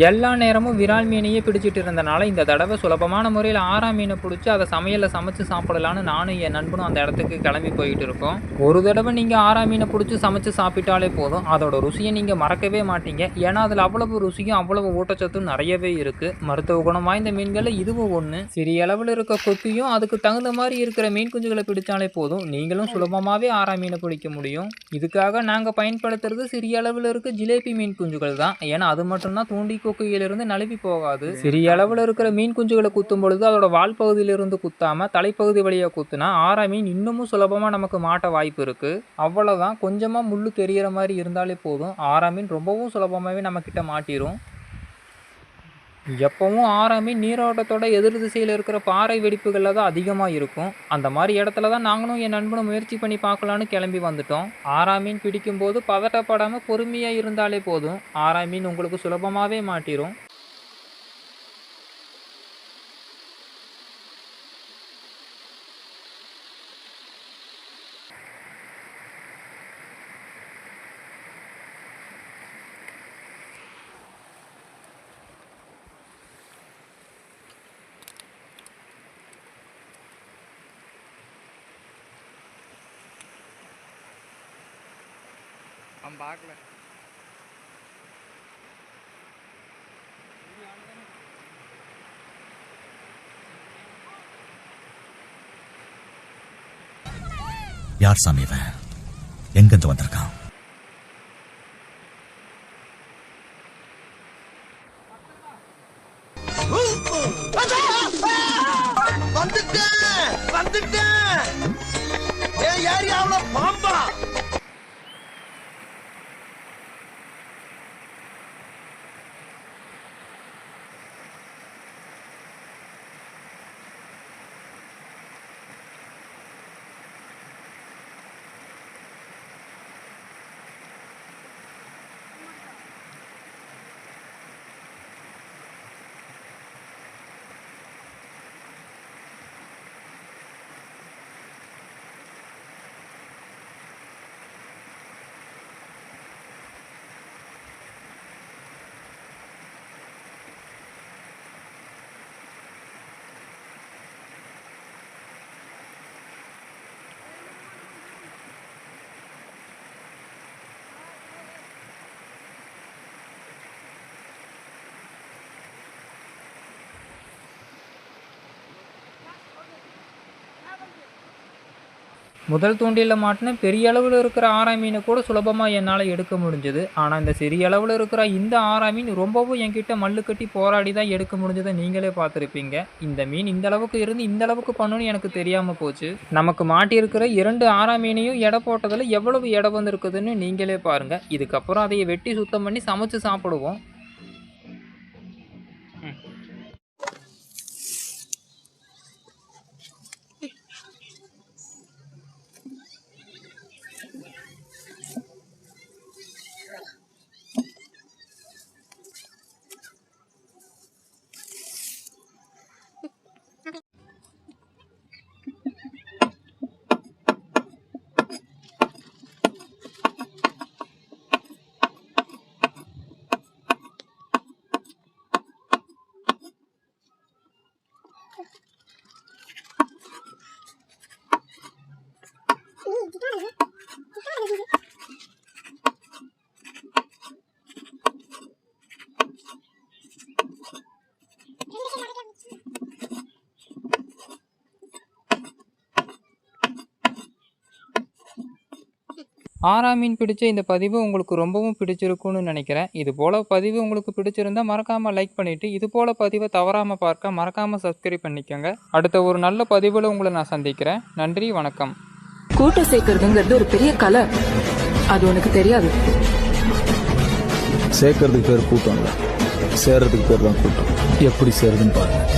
எல்லா நேரமும் விரால் மீனையே பிடிச்சிட்டு இருந்தனால இந்த தடவை சுலபமான முறையில் ஆறாம் மீனை பிடிச்சி அதை சமையலில் சமைச்சு சாப்பிடலான்னு நானும் என் நண்பனும் அந்த இடத்துக்கு கிளம்பி போயிட்டு இருக்கோம். ஒரு தடவை நீங்கள் ஆறாம் மீனை பிடிச்சி சமைச்சு சாப்பிட்டாலே போதும். அதோட ருசியை நீங்கள் மறக்கவே மாட்டீங்க. ஏன்னா அதில் அவ்வளவு ருசியும் அவ்வளவு ஊட்டச்சத்தும் நிறையவே இருக்குது மருத்துவ குணம் வாய்ந்த மீன்களில் இதுவும் ஒன்று சிறிய அளவில் இருக்க கொத்தியும் அதுக்கு தகுந்த மாதிரி இருக்கிற மீன் குஞ்சுகளை பிடிச்சாலே போதும். நீங்களும் சுலபமாகவே ஆறாம் மீனை பிடிக்க முடியும். இதுக்காக நாங்கள் பயன்படுத்துறது சிறிய அளவில் இருக்க ஜிலேபி மீன் குஞ்சுகள் தான். ஏன்னா அது மட்டும்தான் தூண்டி கொக்கையிலிருந்து நழுவி போகாது. சிறிய அளவில் இருக்கிற மீன் குஞ்சுகளை குத்தும் பொழுது அதோட வால் பகுதியிலிருந்து குத்தாம தலைப்பகுதி வழியாக குத்துனா ஆறா மீன் இன்னமும் சுலபமாக நமக்கு மாட்ட வாய்ப்பு இருக்கு. அவ்வளோதான் கொஞ்சமாக முள்ளு தெரியற மாதிரி இருந்தாலே போதும். ஆறா மீன் ரொம்பவும் சுலபமாகவே நம்ம கிட்ட மாட்டிரும். எப்பவும் ஆரம்பி நீரோட்டத்தோட எதிர் திசையில் இருக்கிற பாறை வெடிப்புகளில் தான் அதிகமாக இருக்கும். அந்த மாதிரி இடத்துல தான் நாங்களும் என் நண்பனும் முயற்சி பண்ணி பார்க்கலான்னு கிளம்பி வந்துட்டோம். ஆறாமீன் பிடிக்கும்போது பதட்டப்படாமல் பொறுமையாக இருந்தாலே போதும். ஆறாமீன் உங்களுக்கு சுலபமாகவே மாட்டிரும். அவன் பார்க்கல. யார் சாமி இவன்? எங்கிருந்து வந்திருக்கான்? வந்துட்டேன் வந்துட்டேன். என் ஏரியாவுல பாம்பா. முதல் தூண்டிலில் மாட்டின பெரிய அளவில் இருக்கிற ஆரா மீனை கூட சுலபமாக என்னால் எடுக்க முடிஞ்சது. ஆனால் இந்த சிறிய அளவில் இருக்கிற இந்த ஆரா மீன் ரொம்பவும் என்கிட்ட மல்லு கட்டி போராடி தான் எடுக்க முடிஞ்சதை நீங்களே பார்த்துருப்பீங்க. இந்த மீன் இந்த அளவுக்கு இருந்து இந்த அளவுக்கு பண்ணணும்னு எனக்கு தெரியாமல் போச்சு. நமக்கு மாட்டியிருக்கிற இரண்டு ஆரா மீனையும் எடை போட்டதில் எவ்வளவு எடை வந்திருக்குதுன்னு நீங்களே பாருங்கள் இதுக்கப்புறம் அதையை வெட்டி சுத்தம் பண்ணி சமைச்சு சாப்பிடுவோம். Okay. ஆறாம் மீன் பிடிச்ச இந்த பதிவு உங்களுக்கு ரொம்பவும் பிடிச்சிருக்கும்னு நினைக்கிறேன். இது போல் பதிவு உங்களுக்கு பிடிச்சிருந்தா மறக்காமல் லைக் பண்ணிவிட்டு இது போல் பதிவை தவறாமல் பார்க்க மறக்காமல் சப்ஸ்கிரைப் பண்ணிக்கோங்க. அடுத்த ஒரு நல்ல பதிவில் உங்களை நான் சந்திக்கிறேன். நன்றி வணக்கம். கூட்டம் சேர்க்கறதுங்கிறது ஒரு பெரிய கலை. அது உனக்கு தெரியாது. சேர்க்கறதுக்கு பேர் கூட்டம் இல்லை. சேர்றதுக்கு பேர் தான் கூட்டம். எப்படி சேருதுன்னு பாருங்க.